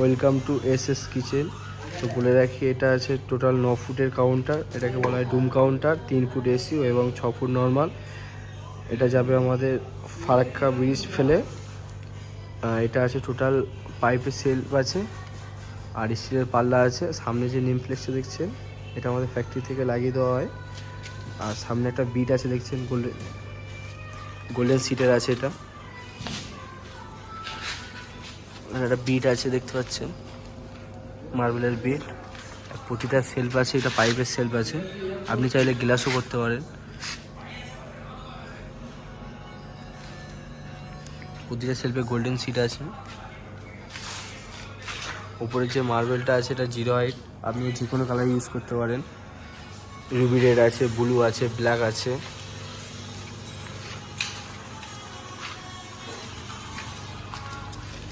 Welcome to S S kitchen তো বলে রাখি, এটা আছে টোটাল ন ফুটের কাউন্টার এটাকে বলা হয় ডুম কাউন্টার তিন ফুট এসি এবং ছ ফুট নর্মাল এটা যাবে আমাদের ফারাক্কা ব্রিজ ফেলে। এটা আছে টোটাল পাইপের সেলফ আছে, আর স্টিলের পাল্লা আছে। সামনে যে নেম প্লেসটা দেখছেন, এটা আমাদের ফ্যাক্টরি থেকে লাগিয়ে দেওয়া হয়। আর সামনে একটা বিট আছে, দেখছেন গোল্ডেন গোল্ডেন সিটের আছে এটা। আর একটা বিট আছে, দেখতে পাচ্ছেন? মার্বেলের বিট প্রতিটা সেলফ আছে, এটা পাইপের সেলফ আছে। আপনি চাইলে গ্লাসও করতে পারেন। প্রতিটা সেলফে গোল্ডেন সিট আছে। উপরে যে মার্বেলটা আছে, এটা জিরো হাইট আপনি যে কোনো কালার ইউজ করতে পারেন। রুবি রেড আছে ব্লু আছে ব্ল্যাক আছে।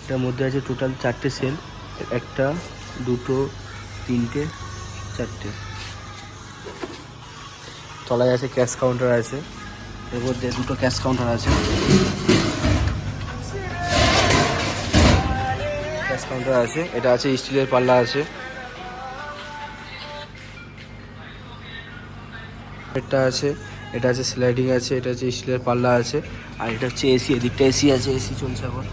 এটার মধ্যে আছে টোটাল চারটে সেল একটা, দুটো, তিনটে, চারটে। তলায় আছে ক্যাশ কাউন্টার আছে, এর মধ্যে দুটো ক্যাশ কাউন্টার আছে। ক্যাশ কাউন্টার আছে, এটা আছে স্টিলের পাল্লা আছে। এটা আছে এটা আছে স্লাইডিং আছে, এটা হচ্ছে স্টিলের পাল্লা আছে, আর এটা হচ্ছে এসি এদিকটা এসি আছে এসি চলছে এখন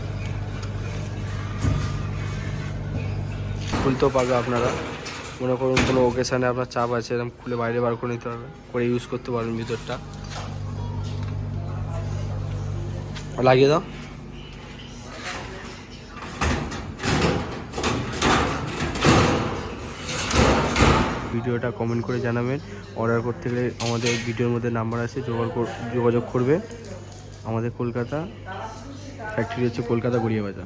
খুলতেও পারবে আপনারা। মনে করুন কোনো ওকেশানে আপনার চাপ আছে, এরকম খুলে বাইরে বার করে নিতে পারবেন করে ইউজ করতে পারবেন ভিতরটা। লাগিয়ে দাও। ভিডিওটা কমেন্ট করে জানাবেন। অর্ডার করতে গেলে আমাদের ভিডিওর মধ্যে নাম্বার আছে, যোগাযোগ কর- যোগাযোগ করবে। আমাদের কলকাতা ফ্যাক্টরি হচ্ছে কলকাতা গড়িয়া বাজার